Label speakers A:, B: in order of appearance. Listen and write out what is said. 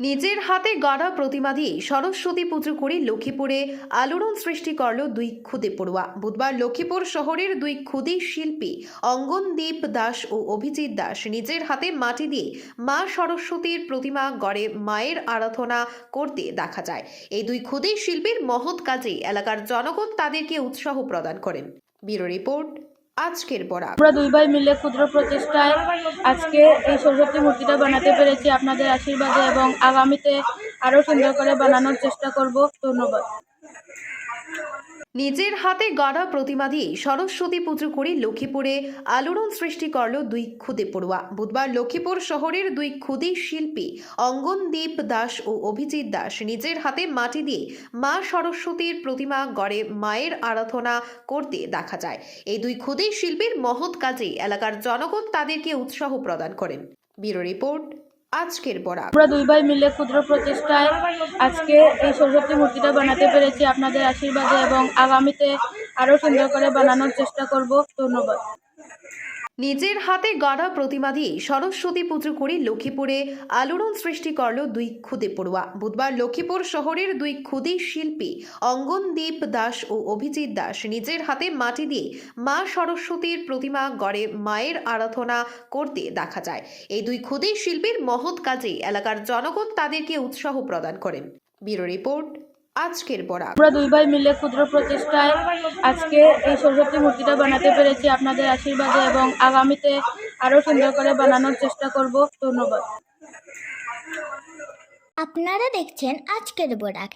A: নিজের হাতে গড়া প্রতিমা দিয়ে সরস্বতী পুজো করে লক্ষ্মীপুরে আলোড়ন সৃষ্টি করল দুই খুদে পড়ুয়া। বুধবার লক্ষ্মীপুর শহরের দুই খুদে শিল্পী অঙ্গনদীপ দাস ও অভিজিৎ দাস নিজের হাতে মাটি দিয়ে মা সরস্বতীর প্রতিমা গড়ে মায়ের আরাধনা করতে দেখা যায়। এই দুই খুদে শিল্পীর মহৎ কাজে এলাকার জনগণ তাদেরকে উৎসাহ প্রদান করেন। ব্যুরো রিপোর্ট আজকের বরাক
B: আমরা দুই ভাই মিলে ক্ষুদ্র প্রচেষ্টায় আজকে এই সরস্বতী মূর্তিটা বানাতে পেরেছি। আপনাদের আশীর্বাদে এবং আগামীতে আরও সুন্দর করে বানানোর চেষ্টা করব। ধন্যবাদ।
A: নিজের হাতে গড়া প্রতিমা দিয়ে সরস্বতী পুজো করে লক্ষ্মীপুরে আলোড়ন সৃষ্টি করল দুই খুদে পড়ুয়া। বুধবার লক্ষ্মীপুর শহরের দুই খুদে শিল্পী অঙ্গনদীপ দাস ও অভিজিৎ দাস নিজের হাতে মাটি দিয়ে মা সরস্বতীর প্রতিমা গড়ে মায়ের আরাধনা করতে দেখা যায়। এই দুই খুদে শিল্পীর মহৎ কাজে এলাকার জনগণ তাদেরকে উৎসাহ প্রদান করেন। ব্যুরো রিপোর্ট আজকের পড়া
B: আমরা দুই ভাই মিলে ক্ষুদ্র প্রচেষ্টায় আজকে এই সরস্বতী মূর্তিটা বানাতে পেরেছি। আপনাদের আশীর্বাদে এবং আগামীতে আরও সুন্দর করে বানানোর চেষ্টা করব। ধন্যবাদ।
A: নিজের হাতে গড়া প্রতিমা দিয়ে সরস্বতী পুজো করে লক্ষ্মীপুরে আলোড়ন সৃষ্টি করল দুই খুদে পড়ুয়া। বুধবার লক্ষ্মীপুর শহরের দুই খুদে শিল্পী অঙ্গনদীপ দাস ও অভিজিৎ দাস নিজের হাতে মাটি দিয়ে মা সরস্বতীর প্রতিমা গড়ে মায়ের আরাধনা করতে দেখা যায়। এই দুই খুদে শিল্পীর মহৎ কাজে এলাকার জনগণ তাদেরকে উৎসাহ প্রদান করেন। ব্যুরো রিপোর্ট আজকের পড়া
B: আমরা দুই ভাই মিলে ক্ষুদ্র প্রচেষ্টায় আজকে এই সরস্বতী মূর্তিটা বানাতে পেরেছি। আপনাদের আশীর্বাদে এবং আগামীতে আরও সুন্দর করে বানানোর চেষ্টা করব। ধন্যবাদ।
C: আপনারা দেখছেন আজকের বোরাক।